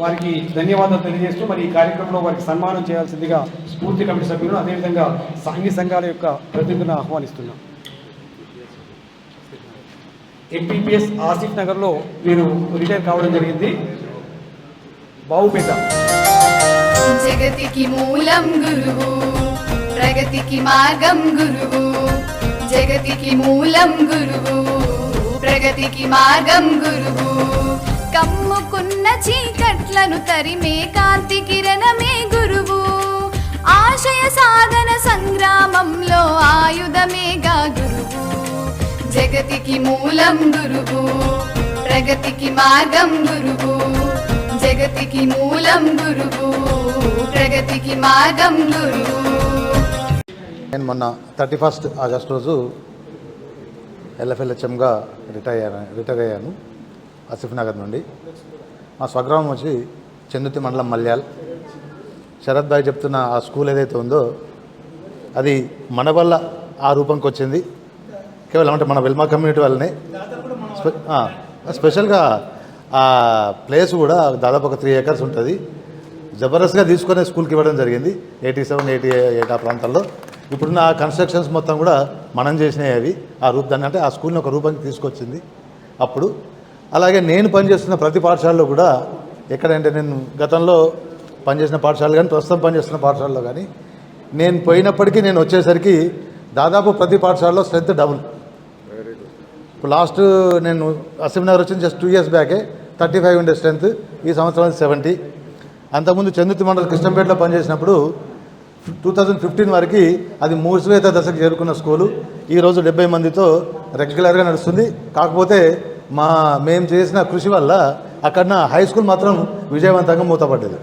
వారికి ధన్యవాదాలు తెలియజేస్తూ మరి ఈ కార్యక్రమంలో వారికి సన్మానం చేయాల్సిందిగా స్ఫూర్తి కమిటీ సభ్యులను అదేవిధంగా సాంఘిక సంఘాల యొక్క ప్రతినిధులను ఆహ్వానిస్తున్నాం. ఎంపీపీఎస్ ఆసిఫ్ నగర్లో వీరు రిటైర్ కావడం జరిగింది. బావుపేట. జగతికి మూలం గురువు ప్రగతికి మార్గం గురువు. జగతికి మూలం గురువు ప్రగతికి మార్గం గురువు. కమ్ముకున్న చీకట్లను తరిమే కాంతి కిరణమే గురువు. ఆశయ సాధన సంగ్రామంలో ఆయుధమేగా గురువు. జగతికి మూలం గురువు ప్రగతికి మార్గం గురువు. జగతికి మూలం గురువు ప్రగతికి మార్గం గురువు. నేను మొన్న థర్టీ ఫస్ట్ ఆగస్ట్ రోజు ఎల్ఎఫ్ఎల్హెచ్ఎంగా రిటైర్ అయ్యాను రిటైర్ అయ్యాను. ఆసిఫ్ నగర్ నుండి. మా స్వగ్రామం వచ్చి చందుతి మండలం మల్యాల్. శరత్ భాయ్ చెప్తున్న ఆ స్కూల్ ఏదైతే ఉందో అది మన వల్ల ఆ రూపంకి వచ్చింది. కేవలం అంటే మన వెల్మా కమ్యూనిటీ వల్లనే. స్పెషల్గా ఆ ప్లేస్ కూడా దాదాపు ఒక త్రీ ఏకర్స్ ఉంటుంది. జబర్దస్త్గా తీసుకునే స్కూల్కి ఇవ్వడం జరిగింది. ఎయిటీ సెవెన్ ఎయిటీ ఎయిట్ ఆ ప్రాంతాల్లో. ఇప్పుడున్న ఆ కన్స్ట్రక్షన్స్ మొత్తం కూడా మనం చేసినవి అవి. ఆ రూప్ దాన్ని అంటే ఆ స్కూల్ని ఒక రూపానికి తీసుకొచ్చింది. అప్పుడు అలాగే నేను పనిచేస్తున్న ప్రతి పాఠశాలలో కూడా ఎక్కడంటే నేను గతంలో పనిచేసిన పాఠశాల కానీ ప్రస్తుతం పనిచేస్తున్న పాఠశాలలో కానీ నేను పోయినప్పటికీ నేను వచ్చేసరికి దాదాపు ప్రతి పాఠశాలలో స్ట్రెంత్ డబుల్. ఇప్పుడు లాస్ట్ నేను అసెంబ్లీ నగర్ వచ్చిన జస్ట్ టూ ఇయర్స్ బ్యాకే థర్టీ ఫైవ్ ఉండే స్ట్రెంత్ ఈ సంవత్సరం సెవెంటీ అంతకుముందు చందుతి మండలి కృష్ణంపేటలో పనిచేసినప్పుడు టూ థౌజండ్ ఫిఫ్టీన్ వరకు అది మూసివేత దశకు చేరుకున్న స్కూలు. ఈరోజు డెబ్బై మందితో రెగ్యులర్గా నడుస్తుంది. కాకపోతే మా మేము చేసిన కృషి వల్ల అక్కడ హై స్కూల్ మాత్రం విజయవంతంగా మూతపడ్డది.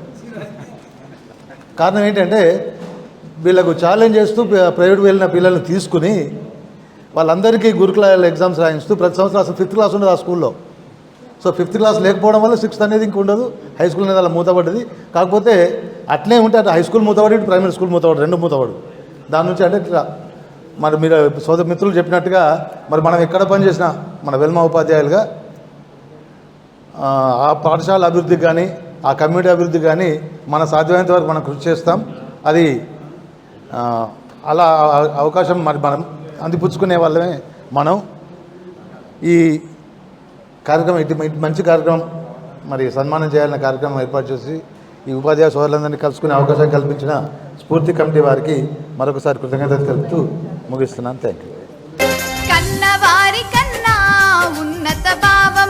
కారణం ఏంటంటే వీళ్ళకు ఛాలెంజ్ చేస్తూ ప్రైవేట్ వెళ్ళిన పిల్లల్ని తీసుకుని వాళ్ళందరికీ గురుకుల ఎగ్జామ్స్ రాయిస్తూ ప్రతి సంవత్సరం అసలు ఫిఫ్త్ క్లాస్ ఉండదు ఆ స్కూల్లో సో ఫిఫ్త్ క్లాస్ లేకపోవడం వల్ల సిక్స్త్ అనేది ఇంక ఉండదు. హై స్కూల్ అనేది అలా మూతపడ్డది. కాకపోతే అట్లే ఉంటే అటు హై స్కూల్ మూతపడి ఇటు ప్రైమరీ స్కూల్ మూతపడు రెండు మూతపడు. దాని నుంచి అంటే ఇట్లా మరి మీరు సోదర మిత్రులు చెప్పినట్టుగా మరి మనం ఎక్కడ పనిచేసినా మన వెల్మ ఉపాధ్యాయులుగా ఆ, పాఠశాల అభివృద్ధికి కానీ ఆ కమ్యూనిటీ అభివృద్ధికి కానీ మన సాధ్యమైనంత వరకు మనం కృషి చేస్తాం. అది అలా అవకాశం మరి మనం అందిపుచ్చుకునే వాళ్ళమే మనం. ఈ కార్యక్రమం ఇటు మంచి కార్యక్రమం మరి సన్మానం చేయాలనే కార్యక్రమం ఏర్పాటు చేసి ఈ ఉపాధ్యాయ సోదరులందరినీ కలుసుకునే అవకాశం కల్పించిన స్ఫూర్తి కమిటీ వారికి మరొకసారి కృతజ్ఞతలు తెలుపుతూ ముగిస్తున్నాను. థ్యాంక్ యూ ఉన్నత భావములే